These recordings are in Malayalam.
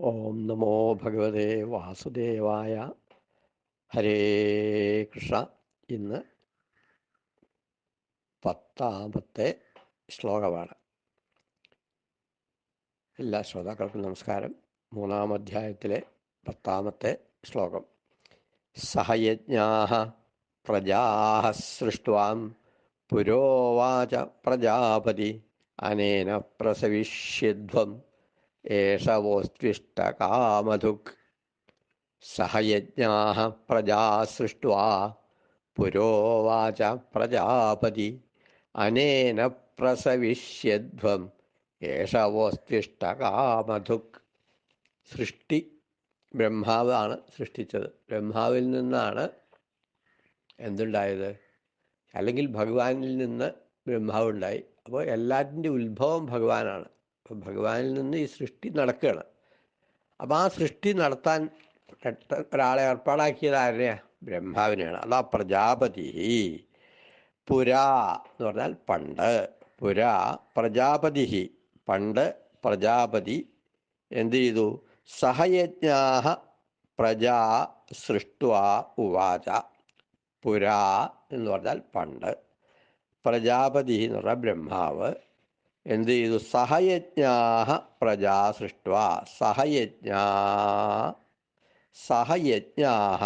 ഓം നമോ ഭഗവതേ വാസുദേവായ. ഹരേ കൃഷ്ണ. ഇന്ന് പത്താമത്തെ ശ്ലോകമാണ്. എല്ലാ ശ്രോതാക്കൾക്കും നമസ്കാരം. മൂന്നാം അധ്യായത്തിലെ പത്താമത്തെ ശ്ലോകം. സഹയജ്ഞാ പ്രജാ സൃഷ്ടം പുരോവാച പ്രജാപതി അനേന പ്രസവിഷ്യധ്വം ഏഷവോസ്ത്വിഷ്ടകാമധുക് സഹയജ്ഞാ പ്രജാ സൃഷ്ട്വാ. പുരോവാച പ്രജാപതി. അനേന പ്രസവിഷ്യധ്വം. ഏഷവോസ്തിഷ്ടകാമധുക്. സൃഷ്ടി ബ്രഹ്മാവാണ് സൃഷ്ടിച്ചത്. ബ്രഹ്മാവിൽ നിന്നാണ് എന്തുണ്ടായത്? അല്ലെങ്കിൽ ഭഗവാനിൽ നിന്ന് ബ്രഹ്മാവുണ്ടായി. അപ്പോൾ എല്ലാറ്റിന്റെ ഉത്ഭവം ഭഗവാനാണ്. അപ്പോൾ ഭഗവാനിൽ നിന്ന് ഈ സൃഷ്ടി നടക്കുകയാണ്. അപ്പോൾ ആ സൃഷ്ടി നടത്താൻ ഒരാളെ ഏർപ്പാടാക്കിയത് ആരെയാ? ബ്രഹ്മാവിനെയാണ്. അതാ പ്രജാപതി. പുരാ എന്ന് പറഞ്ഞാൽ പണ്ട്. പുരാ പ്രജാപതി. പണ്ട് പ്രജാപതി എന്ത് ചെയ്തു? സഹയജ്ഞാഹ പ്രജാ സൃഷ്ടുവാ ഉവാച. പുരാ എന്ന് പറഞ്ഞാൽ പണ്ട്. പ്രജാപതി എന്ന് പറഞ്ഞാൽ ബ്രഹ്മാവ്. എന്ത് ചെയ്തു സഹയജ്ഞാഹ പ്രജാ സൃഷ്ട സഹയജ്ഞാ സഹയജ്ഞാഹ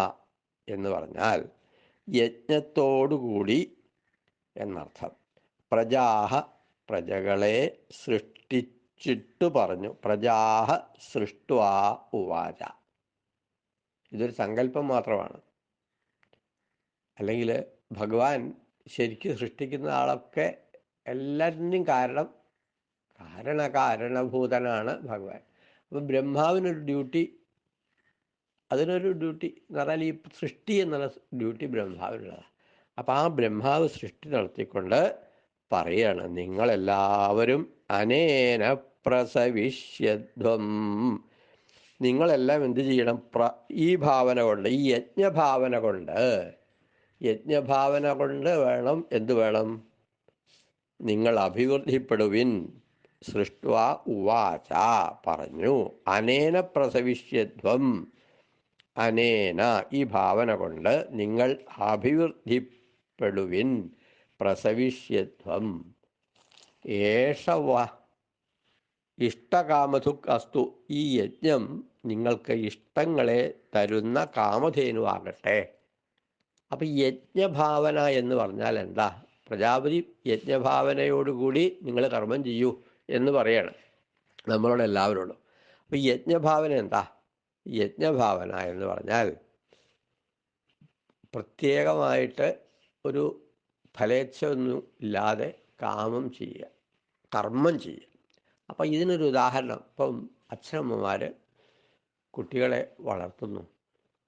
എന്ന് പറഞ്ഞാൽ യജ്ഞത്തോടുകൂടി എന്നർത്ഥം. പ്രജാഹ പ്രജകളെ സൃഷ്ടിച്ചിട്ട് പറഞ്ഞു. പ്രജാഹ സൃഷ്ടുവാ ഉവാച. ഇതൊരു സങ്കല്പം മാത്രമാണ്. അല്ലെങ്കിൽ ഭഗവാൻ ശരിക്കും സൃഷ്ടിക്കുന്ന ആളൊക്കെ എല്ലാറ്റിനും കാരണം കാരണ കാരണഭൂതനാണ് ഭഗവാൻ. അപ്പം ബ്രഹ്മാവിനൊരു ഡ്യൂട്ടി അതിനൊരു ഡ്യൂട്ടി എന്ന് പറഞ്ഞാൽ ഈ സൃഷ്ടി എന്നുള്ള ഡ്യൂട്ടി ബ്രഹ്മാവിനുള്ളതാണ്. അപ്പം ആ ബ്രഹ്മാവ് സൃഷ്ടി നടത്തിക്കൊണ്ട് പറയാണ് നിങ്ങളെല്ലാവരും അനേന പ്രസവിഷ്യധ്വം. നിങ്ങളെല്ലാം എന്ത് ചെയ്യണം? പ്ര ഈ ഭാവന കൊണ്ട് ഈ യജ്ഞഭാവന കൊണ്ട് യജ്ഞഭാവന കൊണ്ട് വേണം എന്ത് വേണം? നിങ്ങൾ അഭിവൃദ്ധിപ്പെടുവിൻ. സൃഷ്ട ഉവാച പറഞ്ഞു. അനേന പ്രസവിഷ്യധ്വം അനേന ഈ ഭാവന കൊണ്ട് നിങ്ങൾ അഭിവൃദ്ധിപ്പെടുവിൻ. പ്രസവിഷ്യധ്വം ഏഷവ ഇഷ്ടകാമധുക് അസ്തു. ഈ യജ്ഞം നിങ്ങൾക്ക് ഇഷ്ടങ്ങളെ തരുന്ന കാമധേനുവാകട്ടെ അപ്പം യജ്ഞഭാവന എന്ന് പറഞ്ഞാൽ എന്താ? പ്രജാപതി യജ്ഞഭാവനയോടുകൂടി നിങ്ങൾ കർമ്മം ചെയ്യൂ. എന്ന് പറയാണ്. നമ്മളോട് എല്ലാവരോടും അപ്പം യജ്ഞഭാവന എന്താ? യജ്ഞഭാവന എന്ന് പറഞ്ഞാൽ പ്രത്യേകമായിട്ട് ഒരു ഫലേച്ഛ ഒന്നും ഇല്ലാതെ കാമം ചെയ്യുക കർമ്മം ചെയ്യുക. അപ്പം ഇതിനൊരു ഉദാഹരണം. ഇപ്പം അച്ഛനമ്മമാർ കുട്ടികളെ വളർത്തുന്നു.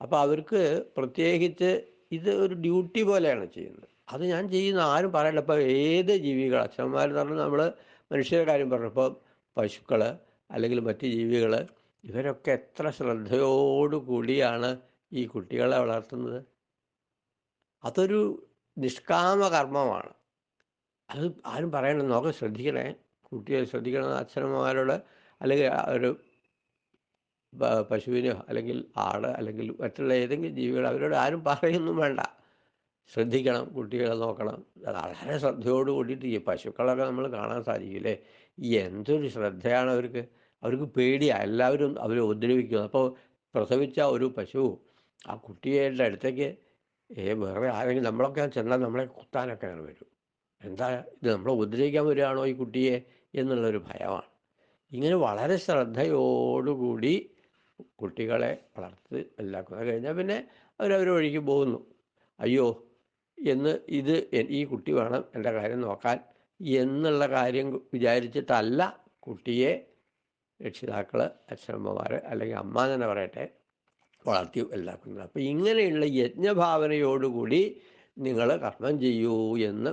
അപ്പോൾ അവർക്ക് പ്രത്യേകിച്ച് ഇത് ഒരു ഡ്യൂട്ടി പോലെയാണ് ചെയ്യുന്നത്. അത് ഞാൻ ചെയ്യുന്ന ആരും പറയണ്ട. ഇപ്പോൾ ഏത് ജീവികൾ അച്ഛനമ്മമാർ എന്ന് പറഞ്ഞാൽ നമ്മൾ മനുഷ്യരുടെ കാര്യം പറഞ്ഞപ്പോൾ പശുക്കൾ അല്ലെങ്കിൽ മറ്റ് ജീവികൾ ഇവരൊക്കെ എത്ര ശ്രദ്ധയോടുകൂടിയാണ് ഈ കുട്ടികളെ വളർത്തുന്നത്? അതൊരു നിഷ്കാമ കർമ്മമാണ്. അത് ആരും പറയണം നോക്കെ ശ്രദ്ധിക്കണേ. കുട്ടിയെ ശ്രദ്ധിക്കണം അച്ഛനമ്മമാരോട് അല്ലെങ്കിൽ ഒരു പശുവിനോ അല്ലെങ്കിൽ ആട് അല്ലെങ്കിൽ മറ്റുള്ള ഏതെങ്കിലും ജീവികൾ അവരോട് ആരും പറയൊന്നും വേണ്ട. ശ്രദ്ധിക്കണം കുട്ടികളെ നോക്കണം. വളരെ ശ്രദ്ധയോട് കൂടിയിട്ട് ഈ പശുക്കളൊക്കെ നമ്മൾ കാണാൻ സാധിക്കില്ലേ? എന്തൊരു ശ്രദ്ധയാണ് അവർക്ക്. അവർക്ക് പേടിയാണ് എല്ലാവരും അവരെ ഉപദ്രവിക്കുന്നത് അപ്പോൾ പ്രസവിച്ച ഒരു പശു ആ കുട്ടിയുടെ അടുത്തേക്ക് വേറെ ആരെങ്കിലും നമ്മളൊക്കെ ചെന്നാൽ നമ്മളെ കുത്താനൊക്കെ അങ്ങനെ വരും. എന്താ ഇത്? നമ്മളെ ഉപദ്രവിക്കാൻ വരികയാണോ ഈ കുട്ടിയെ? എന്നുള്ളൊരു ഭയമാണ്. ഇങ്ങനെ വളരെ ശ്രദ്ധയോടുകൂടി കുട്ടികളെ വളർത്തി എല്ലാം കഴിഞ്ഞാൽ പിന്നെ അവരവർ വഴിക്ക് പോകുന്നു. അയ്യോ എന്ന് ഇത് ഈ കുട്ടി വേണം എന്റെ കാര്യം നോക്കാൻ എന്നുള്ള കാര്യം വിചാരിച്ചിട്ടല്ല കുട്ടിയെ രക്ഷിതാക്കൾ അച്ഛനമ്മമാർ അല്ലെങ്കിൽ അമ്മ തന്നെ പറയട്ടെ വളർത്തി എല്ലാക്കുന്നത് അപ്പോൾ ഇങ്ങനെയുള്ള യജ്ഞഭാവനയോടുകൂടി നിങ്ങൾ കർമ്മം ചെയ്യൂ എന്ന്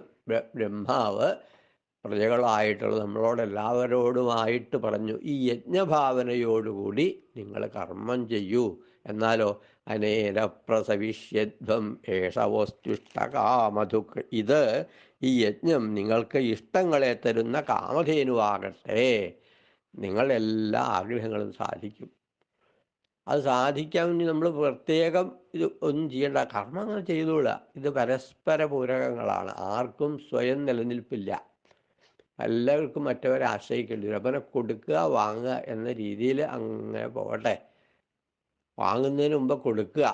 ബ്രഹ്മാവ് പ്രജകളായിട്ടുള്ള നമ്മളോട് എല്ലാവരോടുമായിട്ട് പറഞ്ഞു. ഈ യജ്ഞഭാവനയോടുകൂടി നിങ്ങൾ കർമ്മം ചെയ്യൂ. എന്നാലോ അനേന പ്രസവിഷ്യധ്വം ഏഷവോസ്തുഷ്ടകാമധുക്ക് ഇത് ഈ യജ്ഞം നിങ്ങൾക്ക് ഇഷ്ടങ്ങളെ തരുന്ന കാമധേനുവാകട്ടെ. നിങ്ങളുടെ എല്ലാ ആഗ്രഹങ്ങളും സാധിക്കും. അത് സാധിക്കാൻ നമ്മൾ പ്രത്യേകം ഇത് ഒന്നും ചെയ്യേണ്ട. കർമ്മങ്ങൾ അങ്ങനെ ഇത് പരസ്പര പൂരകങ്ങളാണ്. ആർക്കും സ്വയം നിലനിൽപ്പില്ല. എല്ലാവർക്കും മറ്റവരെ ആശ്രയിക്കേണ്ടി വരും. അപ്പം കൊടുക്കുക വാങ്ങുക എന്ന രീതിയിൽ അങ്ങനെ പോകട്ടെ. വാങ്ങുന്നതിന് മുമ്പ് കൊടുക്കുക.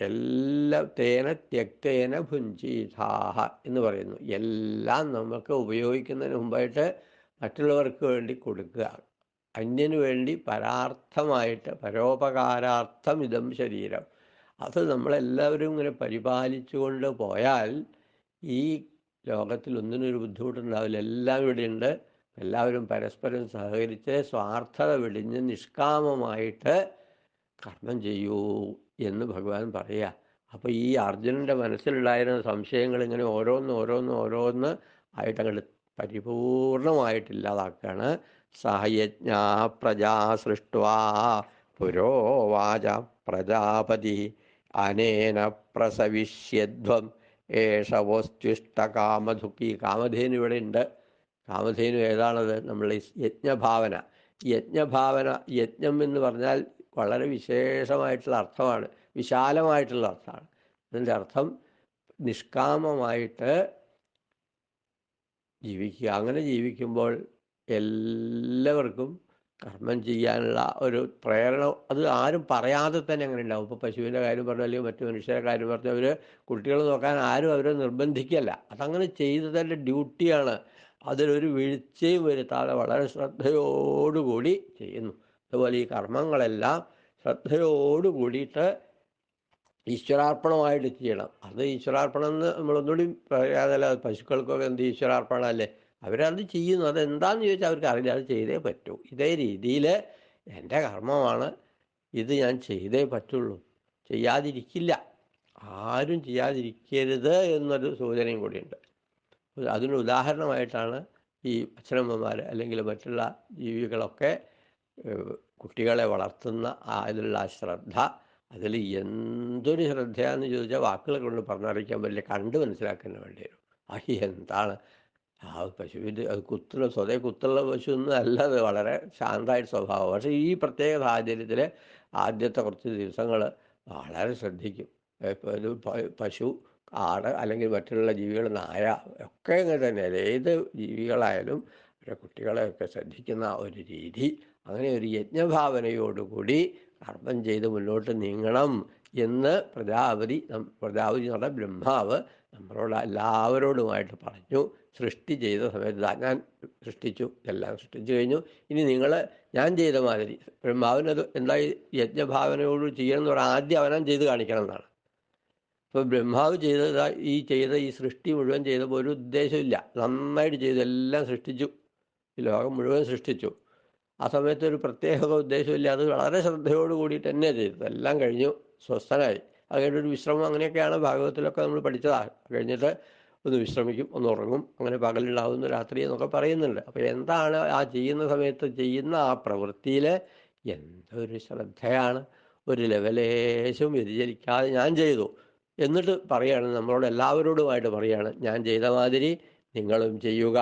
എല്ലാ തേന ത്യക്തേന ഭുഞ്ചീതാഹ എന്ന് പറയുന്നു. എല്ലാം നമുക്ക് ഉപയോഗിക്കുന്നതിന് മുമ്പായിട്ട് മറ്റുള്ളവർക്ക് വേണ്ടി കൊടുക്കുക. അന്യന് വേണ്ടി പരാർത്ഥമായിട്ട് പരോപകാരാർത്ഥം ഇതം ശരീരം. അത് നമ്മളെല്ലാവരും ഇങ്ങനെ പരിപാലിച്ചുകൊണ്ട് പോയാൽ ഈ ലോകത്തിൽ ഒന്നിനൊരു ബുദ്ധിമുട്ടുണ്ടാവില്ല. എല്ലാം ഇവിടെയുണ്ട്. എല്ലാവരും പരസ്പരം സഹകരിച്ച് സ്വാർത്ഥത വെടിഞ്ഞ് നിഷ്കാമമായിട്ട് കർമ്മം ചെയ്യൂ എന്ന് ഭഗവാൻ പറയുക അപ്പോൾ ഈ അർജുനന്റെ മനസ്സിലുണ്ടായിരുന്ന സംശയങ്ങൾ ഇങ്ങനെ ഓരോന്ന് ഓരോന്ന് ഓരോന്ന് ആയിട്ട് അങ്ങോട്ട് പരിപൂർണമായിട്ട് ഇല്ലാതാക്കുകയാണ് സഹയജ്ഞ പ്രജാ സൃഷ്ടുവാ പുരോവാച പ്രജാപതി. അനേന പ്രസവിഷ്യധ്വം ഏഷവോസ്ത്യുഷ്ട കാമധുക്കി. കാമധേനു ഇവിടെ ഉണ്ട്. കാമധേനു ഏതാണത്? നമ്മൾ യജ്ഞഭാവന. യജ്ഞഭാവന യജ്ഞം എന്ന് പറഞ്ഞാൽ വളരെ വിശേഷമായിട്ടുള്ള അർത്ഥമാണ് വിശാലമായിട്ടുള്ള അർത്ഥമാണ് അതിന്റെ അർത്ഥം നിഷ്കാമമായിട്ട് ജീവിക്കുക. അങ്ങനെ ജീവിക്കുമ്പോൾ എല്ലാവർക്കും കർമ്മം ചെയ്യാനുള്ള ഒരു പ്രേരണ അത് ആരും പറയാതെ തന്നെ അങ്ങനെ ഉണ്ടാവും. ഇപ്പോൾ പശുവിന്റെ കാര്യം പറഞ്ഞു അല്ലെങ്കിൽ മറ്റു മനുഷ്യരുടെ കാര്യം പറഞ്ഞു അവർ കുട്ടികൾ നോക്കാൻ ആരും അവരെ നിർബന്ധിക്കല്ല. അതങ്ങനെ ചെയ്തതിന്റെ ഡ്യൂട്ടിയാണ്. അതിലൊരു വീഴ്ചയും വരുത്താതെ വളരെ ശ്രദ്ധയോടുകൂടി ചെയ്യുന്നു. അതുപോലെ ഈ കർമ്മങ്ങളെല്ലാം ശ്രദ്ധയോടുകൂടിയിട്ട് ഈശ്വരാർപ്പണമായിട്ട് ചെയ്യണം. അത് ഈശ്വരാർപ്പണം എന്ന് നമ്മളൊന്നുകൂടി പറയാതല്ല പശുക്കൾക്കൊക്കെ എന്ത് ഈശ്വരാർപ്പണമല്ലേ? അവരത് ചെയ്യുന്നു. അതെന്താന്ന് ചോദിച്ചാൽ അവർക്ക് അറിയില്ല. അത് ചെയ്തേ പറ്റൂ. ഇതേ രീതിയിൽ എന്റെ കർമ്മമാണ്. ഇത് ഞാൻ ചെയ്തേ പറ്റുള്ളൂ. ചെയ്യാതിരിക്കില്ല. ആരും ചെയ്യാതിരിക്കരുത് എന്നൊരു സൂചനയും കൂടിയുണ്ട്. അതിന് ഉദാഹരണമായിട്ടാണ് ഈ അച്ഛനമ്മമാർ അല്ലെങ്കിൽ മറ്റുള്ള ജീവികളൊക്കെ കുട്ടികളെ വളർത്തുന്ന അതിലുള്ള ശ്രദ്ധ അതിൽ എന്തൊരു ശ്രദ്ധയാന്ന് ചോദിച്ചാൽ വാക്കുകൾ കൊണ്ട് പറഞ്ഞറിയിക്കാൻ പറ്റില്ല കണ്ട് മനസ്സിലാക്കാൻ വേണ്ടി വരും. അഹി എന്താണ്? ആ പശുവിന്റെ കുത്തുള്ള സ്വതേ കുത്തുള്ള പശു ഒന്നും അത് വളരെ ശാന്തമായിട്ട് സ്വഭാവം പക്ഷേ ഈ പ്രത്യേക സാഹചര്യത്തിൽ ആദ്യത്തെ കുറച്ച് ദിവസങ്ങൾ വളരെ ശ്രദ്ധിക്കും. പശു ആട് അല്ലെങ്കിൽ മറ്റുള്ള ജീവികൾ നായ ഒക്കെ ഇങ്ങനെ തന്നെ ഏത് ജീവികളായാലും കുട്ടികളെയൊക്കെ ശ്രദ്ധിക്കുന്ന ഒരു രീതി അങ്ങനെ ഒരു യജ്ഞഭാവനയോടുകൂടി കർമ്മം ചെയ്ത് മുന്നോട്ട് നീങ്ങണം എന്ന് പ്രജാപതി പ്രജാപതി എന്ന് ബ്രഹ്മാവ് നമ്മളോട് എല്ലാവരോടുമായിട്ട് പറഞ്ഞു. സൃഷ്ടി ചെയ്ത സമയത്ത് ഞാൻ സൃഷ്ടിച്ചു എല്ലാം സൃഷ്ടിച്ചു കഴിഞ്ഞു. ഇനി നിങ്ങൾ ഞാൻ ചെയ്ത മാതിരി ബ്രഹ്മാവിനത് എന്താ യജ്ഞഭാവനയോട് ചെയ്യണം എന്ന് പറഞ്ഞാൽ ആദ്യം അവനാൻ ചെയ്ത് കാണിക്കണം എന്നാണ്. ഇപ്പോൾ ബ്രഹ്മാവ് ചെയ്ത ഈ ചെയ്ത ഈ സൃഷ്ടി മുഴുവൻ ചെയ്തപ്പോൾ ഒരു ഉദ്ദേശമില്ല നന്നായിട്ട് ചെയ്തു എല്ലാം സൃഷ്ടിച്ചു. ഈ ലോകം മുഴുവൻ സൃഷ്ടിച്ചു. ആ സമയത്ത് ഒരു പ്രത്യേക ഉദ്ദേശമില്ല അത് വളരെ ശ്രദ്ധയോട് കൂടിയിട്ട് തന്നെ ചെയ്തത് എല്ലാം കഴിഞ്ഞു. സ്വസ്ഥനായി. അത് ഒരു വിശ്രമം അങ്ങനെയൊക്കെയാണ് ഭാഗവതത്തിലൊക്കെ നമ്മൾ പഠിച്ചതാണ് കഴിഞ്ഞിട്ട് ഒന്ന് വിശ്രമിക്കും ഒന്ന് ഉറങ്ങും. അങ്ങനെ പകലുണ്ടാവുന്ന രാത്രി എന്നൊക്കെ പറയുന്നുണ്ട്. അപ്പോൾ എന്താണ് ആ ചെയ്യുന്ന സമയത്ത് ചെയ്യുന്ന ആ പ്രവൃത്തിയിൽ എന്തൊരു ശ്രദ്ധയാണ്. ഒരു ലെവലേശം വ്യതിചലിക്കാതെ ഞാൻ ചെയ്തു. എന്നിട്ട് പറയാണ് നമ്മളോട് എല്ലാവരോടുമായിട്ട് പറയാണ് ഞാൻ ചെയ്ത മാതിരി നിങ്ങളും ചെയ്യുക.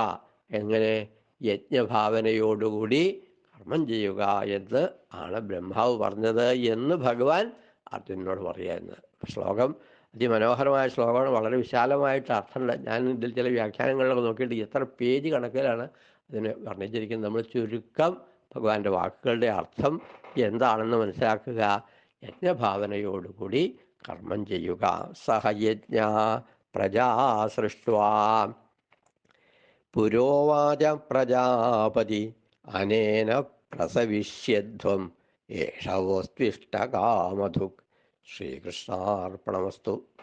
എങ്ങനെ യജ്ഞഭാവനയോടുകൂടി കർമ്മം ചെയ്യുക എന്ന് ആണ് ബ്രഹ്മാവ് പറഞ്ഞത് എന്ന് ഭഗവാൻ അർജുനോട് പറയുന്നത് ശ്ലോകം അതിമനോഹരമായ ശ്ലോകമാണ്. വളരെ വിശാലമായിട്ട് അർത്ഥമുണ്ട്. ഞാൻ ഇതിൽ ചില വ്യാഖ്യാനങ്ങളിലൊക്കെ നോക്കിയിട്ട് എത്ര പേജ് കണക്കിലാണ് അതിന് വർണിച്ചിരിക്കുന്നത്. നമ്മൾ ചുരുക്കം ഭഗവാന്റെ വാക്കുകളുടെ അർത്ഥം എന്താണെന്ന് മനസ്സിലാക്കുക. യജ്ഞഭാവനയോടുകൂടി കർമ്മം ചെയ്യുക. സഹയജ്ഞ പ്രജാ സൃഷ്ടുവാ. പുരോവാച പ്രജാപതി. അനേന പ്രസവിഷ്യധ്വം. ഏഷവോസ്തിഷ്ടകാമധുക് ശ്രീകൃഷ്ണാർപ്പണമസ്തു.